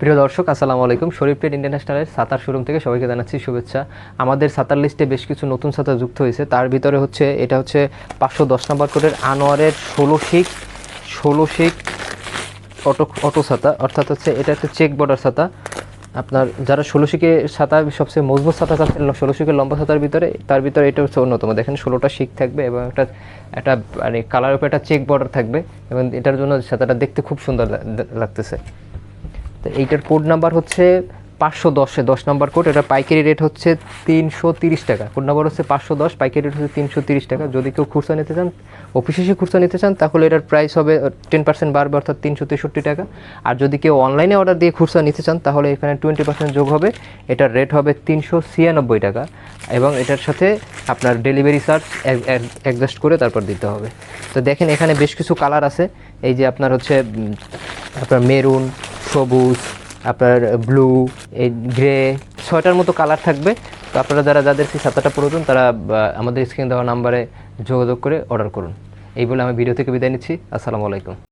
প্রিয় দর্শক, আসসালামু আলাইকুম। শরীফ পেট ইন্টারন্যাশনালের সাঁতার শোরুম থেকে সবাইকে জানাচ্ছি শুভেচ্ছা। আমাদের সাঁতার লিস্টে বেশ কিছু নতুন সাঁতার যুক্ত হয়েছে। তার ভিতরে হচ্ছে, এটা হচ্ছে পাঁচশো দশ নম্বর কোডের আনোয়ারের ষোলো শিক ষোলো শিক অটো অটো ছাতা অর্থাৎ হচ্ছে, এটা হচ্ছে চেক বর্ডার ছাতা আপনার যারা ষোলো শিকে ছাতা সবচেয়ে মজবুত সাঁতার ষোলো শিকের লম্বা ছাতার ভিতরে, তার ভিতরে এটা হচ্ছে অন্যতম। দেখেন, ষোলোটা শিক থাকবে এবং একটা একটা মানে কালার উপরে একটা চেক বর্ডার থাকবে এবং এটার জন্য সাঁতারটা দেখতে খুব সুন্দর লাগতেছে। তো এইটার কোড নাম্বার হচ্ছে পাঁচশো দশে, দশ নাম্বার কোড এটা পাইকারি রেট হচ্ছে তিনশো তিরিশ টাকা। কোড নাম্বার হচ্ছে পাঁচশো দশ, পাইকারি রেট হচ্ছে তিনশো তিরিশ টাকা। যদি কেউ খুচরা নিতে চান অফিসে এসে খুচরা নিতে চান, তাহলে এটার প্রাইস হবে টেন পার্সেন্ট বাড়বে, অর্থাৎ তিনশো তেষট্টি টাকা। আর যদি কেউ অনলাইনে অর্ডার দিয়ে খুচরা নিতে চান, তাহলে এখানে টোয়েন্টি পার্সেন্ট যোগ হবে। এটার রেট হবে তিনশো ছিয়ানব্বই টাকা। এবং এটার সাথে আপনার ডেলিভারি চার্জ অ্যাডজাস্ট করে তারপর দিতে হবে। তো দেখেন এখানে বেশ কিছু কালার আছে। এই যে আপনার হচ্ছে আপনার মেরুন সবুজ, আপনার ব্লু এই গ্রে ছয়টার মতো কালার থাকবে। তো আপনারা যারা, যাদের সেই ছাতাটা প্রয়োজন, তারা আমাদের স্ক্রিন দেওয়া নাম্বারে যোগাযোগ করে অর্ডার করুন। এই বলে আমি ভিডিও থেকে বিদায় নিচ্ছি। আসসালামু আলাইকুম।